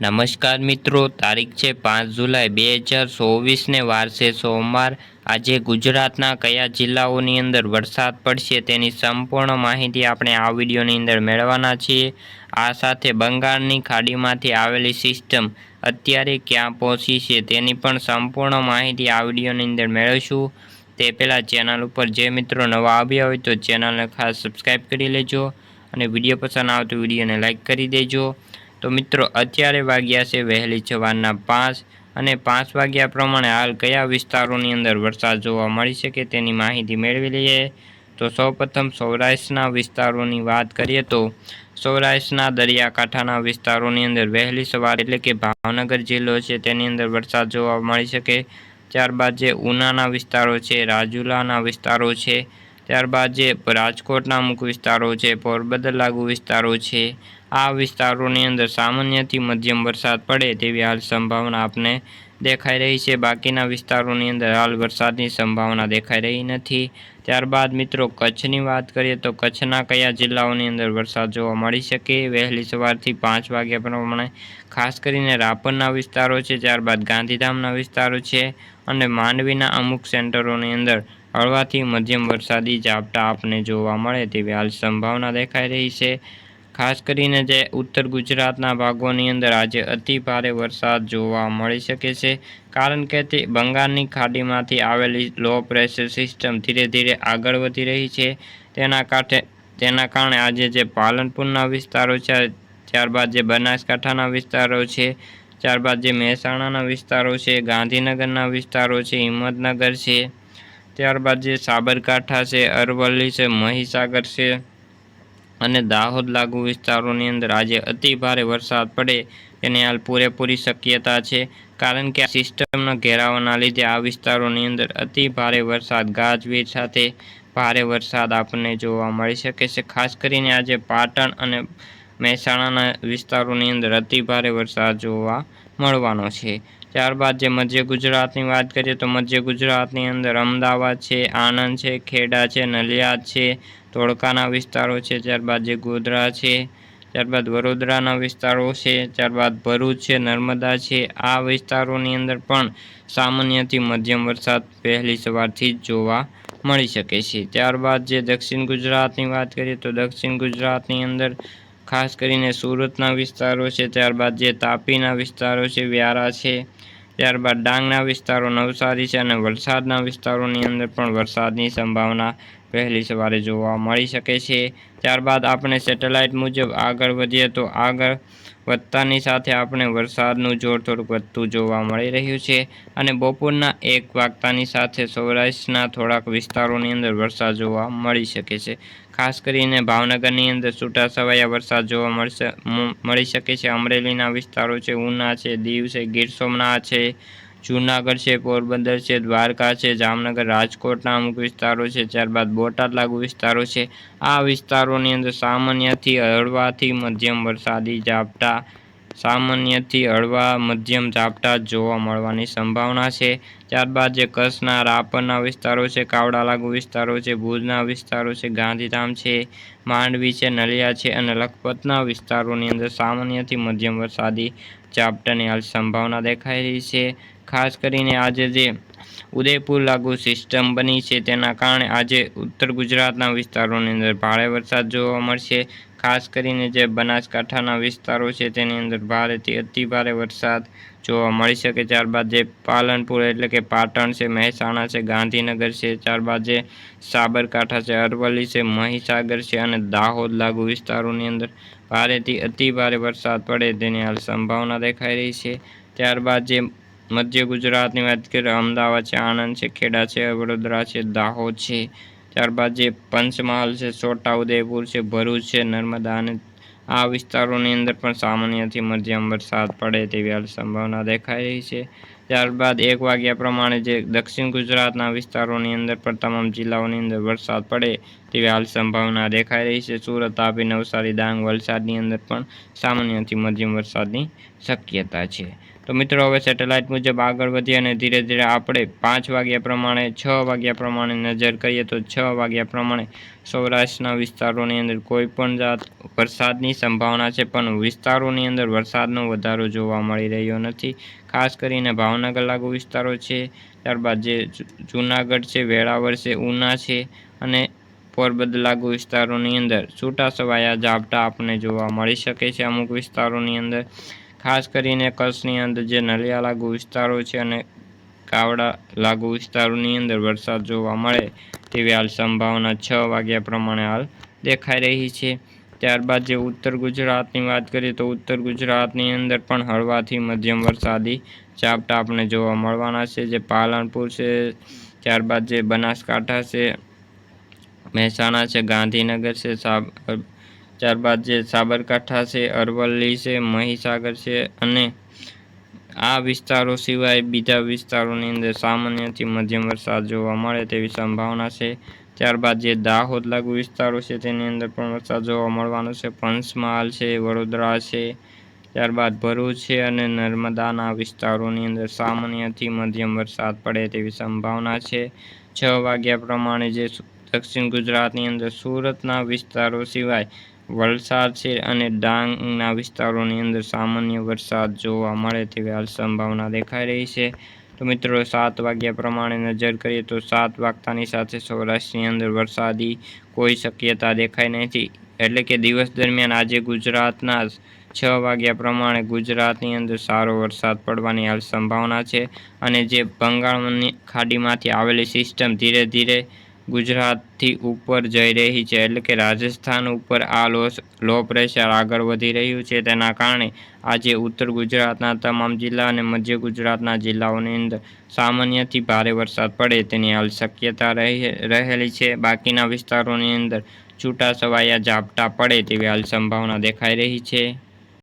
નમસ્કાર મિત્રો, તારીખ છે પાંચ જુલાઈ બે હજાર ચોવીસને વારસે સોમવાર. આજે ગુજરાતના કયા જિલ્લાઓની અંદર વરસાદ પડશે તેની સંપૂર્ણ માહિતી આપણે આ વિડીયોની અંદર મેળવવાના છીએ. આ સાથે બંગાળની ખાડીમાંથી આવેલી સિસ્ટમ અત્યારે ક્યાં પહોંચી છે તેની પણ સંપૂર્ણ માહિતી આ વિડીયોની અંદર મેળવીશું. તે પહેલાં ચેનલ ઉપર જે મિત્રો નવા આવ્યા હોય તો ચેનલને ખાસ સબસ્ક્રાઈબ કરી લેજો અને વીડિયો પસંદ આવે તો વિડીયોને લાઇક કરી દેજો. તો મિત્રો, અત્યારે વાગ્યા છે વહેલી સવારના પાંચ અને પાંચ વાગ્યા પ્રમાણે હાલ કયા વિસ્તારોની અંદર વરસાદ જોવા મળી શકે તેની માહિતી મેળવી લઈએ. તો સૌપ્રથમ સૌરાષ્ટ્રના વિસ્તારોની વાત કરીએ તો સૌરાષ્ટ્રના દરિયાકાંઠાના વિસ્તારોની અંદર વહેલી સવાર એટલે કે ભાવનગર જિલ્લો છે તેની અંદર વરસાદ જોવા મળી શકે. ત્યારબાદ જે ઉનાના વિસ્તારો છે, રાજુલાના વિસ્તારો છે ત્યારબાદ જે રાજકોટના અમુક વિસ્તારો છે, પોરબંદર લાગુ વિસ્તારો છે, આ વિસ્તારોની અંદર સામાન્યથી મધ્યમ વરસાદ પડે તેવી હાલ સંભાવના આપને દેખાઈ રહી છે. બાકીના વિસ્તારોની અંદર હાલ વરસાદની સંભાવના દેખાઈ રહી નથી. ત્યારબાદ મિત્રો કચ્છની વાત કરીએ તો કચ્છના કયા જિલ્લાઓની અંદર વરસાદ જોવા મળી શકે? વહેલી સવારથી પાંચ વાગ્યા પ્રમાણે ખાસ કરીને રાપરના વિસ્તારો છે, ત્યારબાદ ગાંધીધામના વિસ્તારો છે અને માંડવીના અમુક સેન્ટરોની અંદર હળવાથી મધ્યમ વરસાદી ઝાપટા આપને જોવા મળે તેવી હાલ સંભાવના દેખાઈ રહી છે. ખાસ કરીને જે ઉત્તર ગુજરાતના ભાગોની અંદર આજે અતિ ભારે વરસાદ જોવા મળી શકે છે, કારણ કે તે બંગાળની ખાડીમાંથી આવેલી લો પ્રેશર સિસ્ટમ ધીરે ધીરે આગળ વધી રહી છે. તેના કાંઠે તેના કારણે આજે જે પાલનપુરના વિસ્તારો છે, ત્યારબાદ જે બનાસકાંઠાના વિસ્તારો છે, ત્યારબાદ જે મહેસાણાના વિસ્તારો છે, ગાંધીનગરના વિસ્તારો છે, હિંમતનગર છે ત્યારબાદ જે સાબરકાંઠા છે, અરવલ્લી છે, મહીસાગર છે અને દાહોદ લાગુ વિસ્તારોની અંદર આજે અતિ વરસાદ પડે તેની હાલ પૂરેપૂરી શક્યતા છે. કારણ કે સિસ્ટમના ઘેરાવાના લીધે આ વિસ્તારોની અંદર અતિ ભારે વરસાદ, ગાજવીજ સાથે ભારે વરસાદ આપણને જોવા મળી શકે છે. ખાસ કરીને આજે પાટણ અને મહેસાણાના વિસ્તારોની અંદર અતિ ભારે વરસાદ જોવા મળવાનો છે. ત્યારબાદ જે મધ્ય ગુજરાતની વાત કરીએ તો મધ્ય ગુજરાતની અંદર અમદાવાદ છે, આણંદ છે, ખેડા છે, નલિયાદ છે, ધોળકાના વિસ્તારો છે, ત્યારબાદ જે ગોધરા છે, ત્યારબાદ વડોદરાના વિસ્તારો છે, ત્યારબાદ ભરૂચ છે, નર્મદા છે, આ વિસ્તારોની અંદર પણ સામાન્યથી મધ્યમ વરસાદ પહેલી સવારથી જ જોવા મળી શકે છે. ત્યારબાદ જે દક્ષિણ ગુજરાતની વાત કરીએ તો દક્ષિણ ગુજરાતની અંદર ખાસ કરીને સુરતના વિસ્તારો છે, ત્યારબાદ જે તાપીના વિસ્તારો છે, વ્યારા છે, ત્યારબાદ ડાંગના વિસ્તારો નવસારી છે અને વલસાડના વિસ્તારોની અંદર પણ વરસાદની સંભાવના વહેલી સવારે જોવા મળી શકે છે. ત્યારબાદ આપણે સેટેલાઇટ મુજબ આગળ વધીએ તો આગળ વધતાની સાથે આપણે વરસાદનું જોર થોડુંક વધતું જોવા મળી રહ્યું છે અને બપોરના એક વાગતાની સાથે સૌરાષ્ટ્રના થોડાક વિસ્તારોની અંદર વરસાદ જોવા મળી શકે છે. ખાસ કરીને ભાવનગરની અંદર છૂટાછવાયા વરસાદ જોવા મળશે મળી શકે છે. અમરેલીના વિસ્તારો છે, ઉના છે, દીવ છે, ગીર સોમનાથ છે જૂનાગઢ છે, પોરબંદર છે, દ્વારકા છે, જામનગર, રાજકોટના અમુક વિસ્તારો છે, ત્યારબાદ બોટાદ લાગુ વિસ્તારો છે. આ વિસ્તારોની અંદર સામાન્યથી હળવાથી મધ્યમ વરસાદી ઝાપટા, સામાન્યથી હળવા મધ્યમ ઝાપટા જોવા મળવાની સંભાવના છે. ત્યારબાદ જે કચ્છના, રાપરના વિસ્તારો છે, કાવડા લાગુ વિસ્તારો છે, ભુજના વિસ્તારો છે, ગાંધીધામ છે, માંડવી છે, નલિયા છે અને લખપતના વિસ્તારોની અંદર સામાન્યથી મધ્યમ વરસાદી ઝાપટાની હાલ સંભાવના દેખાઈ રહી છે. ખાસ કરીને આજે જે ઉદયપુર લાગુ સિસ્ટમ બની છે, તેના કારણે આજે ઉત્તર ગુજરાતના વિસ્તારોની અંદર ભારે વરસાદ જોવા મળશે. ખાસ કરીને જે બનાસકાંઠાના વિસ્તારો છે, તેની અંદર ભારેથી અતિ ભારે વરસાદ જોવા મળી શકે. ત્યારબાદ જે પાલનપુર એટલે કે પાટણ છે, મહેસાણા છે, ગાંધીનગર છે, ત્યારબાદ જે સાબરકાંઠા છે, અરવલ્લી છે, મહીસાગર છે અને દાહોદ લાગુ વિસ્તારોની અંદર ભારેથી અતિ ભારે વરસાદ પડે તેની હાલ સંભાવના દેખાઈ રહી છે. ત્યારબાદ જે મધ્ય ગુજરાતની વાત કરીએ અમદાવાદ છે, આણંદ છે, ખેડા છે, વડોદરા છે, દાહોદ છે. ત્યારબાદ જે પંચમહાલ છે, છોટાઉદેપુર છે, ભરૂચ છે, નર્મદા અને આ વિસ્તારોની અંદર પણ સામાન્યથી મધ્યમ વરસાદ પડે તેવી હાલ સંભાવના દેખાઈ રહી છે. ત્યારબાદ એક વાગ્યા પ્રમાણે જે દક્ષિણ ગુજરાતના વિસ્તારોની અંદર પણ તમામ જિલ્લાઓની અંદર વરસાદ પડે તેવી હાલ સંભાવના દેખાઈ રહી છે. સુરત, તાપી, નવસારી, ડાંગ વલસાડની અંદર પણ સામાન્યથી મધ્યમ વરસાદની શક્યતા છે. તો મિત્રો, હવે સેટેલાઇટ મુજબ આગળ વધીએ અને ધીરે ધીરે આપણે પાંચ વાગ્યા પ્રમાણે, છ વાગ્યા પ્રમાણે નજર કરીએ તો છ વાગ્યા પ્રમાણે સૌરાષ્ટ્રના વિસ્તારોની અંદર કોઈ પણ જાત વરસાદની સંભાવના છે, પણ વિસ્તારોની અંદર વરસાદનો વધારો જોવા મળી રહ્યો નથી. ખાસ કરીને ભાવનગર લાગુ વિસ્તારો છે, ત્યારબાદ જે જૂનાગઢ છે વેળાવર છે, ઉના છે અને પોરબંદર લાગુ વિસ્તારોની અંદર છૂટા છવાયા ઝાપટા આપણને જોવા મળી શકે છે અમુક વિસ્તારોની અંદર. ખાસ કરીને કચ્છની અંદર જે નલિયા લાગુ વિસ્તારો છે અને કાવડા લાગુ વિસ્તારોની અંદર વરસાદ જોવા મળે તેવી હાલ સંભાવના છ વાગ્યા પ્રમાણે હાલ દેખાઈ રહી છે. ત્યારબાદ જે ઉત્તર ગુજરાતની વાત કરીએ તો ઉત્તર ગુજરાતની અંદર પણ હળવાથી મધ્યમ વરસાદી ઝાપટા આપણે જોવા મળવાના છે. જે પાલનપુર છે, ત્યારબાદ જે બનાસકાંઠા છે, મહેસાણા છે, ગાંધીનગર છે, સાબ ત્યારબાદ જે સાબરકાંઠા છે, અરવલ્લી છે, મહીસાગર છે અને આ વિસ્તારો સિવાય બીજા વિસ્તારોની અંદર સામાન્યથી મધ્યમ વરસાદ જોવા મળે તેવી સંભાવના છે. ત્યારબાદ જે દાહોદ લાગુ વિસ્તારો છે, તેની અંદર પણ વરસાદ જોવા મળવાનો છે. પંચમહાલ છે, વડોદરા છે, ત્યારબાદ ભરૂચ છે અને નર્મદાના વિસ્તારોની અંદર સામાન્યથી મધ્યમ વરસાદ પડે તેવી સંભાવના છે. છ વાગ્યા પ્રમાણે જે દક્ષિણ ગુજરાતની અંદર સુરતના વિસ્તારો સિવાય વલસાડ છે અને ડાંગના વિસ્તારોની અંદર સામાન્ય વરસાદ જોવા મળે તેવી હાલ સંભાવના દેખાઈ રહી છે. તો મિત્રો, સાત વાગ્યા પ્રમાણે નજર કરીએ તો સાત વાગતાની સાથે સૌરાષ્ટ્રની અંદર વરસાદી કોઈ શક્યતા દેખાઈ નથી. એટલે કે દિવસ દરમિયાન આજે ગુજરાતના છ વાગ્યા પ્રમાણે ગુજરાતની અંદર સારો વરસાદ પડવાની હાલ સંભાવના છે. અને જે બંગાળની ખાડીમાંથી આવેલી સિસ્ટમ ધીરે ધીરે ગુજરાતથી ઉપર જઈ રહી છે એટલે કે રાજસ્થાન ઉપર આ લો લો પ્રેશર આગળ વધી રહ્યું છે. તેના કારણે આજે ઉત્તર ગુજરાતના તમામ જિલ્લા અને મધ્ય ગુજરાતના જિલ્લાઓની અંદર સામાન્યથી ભારે વરસાદ પડે તેની હાલ શક્યતા રહે- રહેલી છે. બાકીના વિસ્તારોની અંદર છૂટા છવાયા ઝાપટા પડે તેવી હાલ સંભાવના દેખાઈ રહી છે.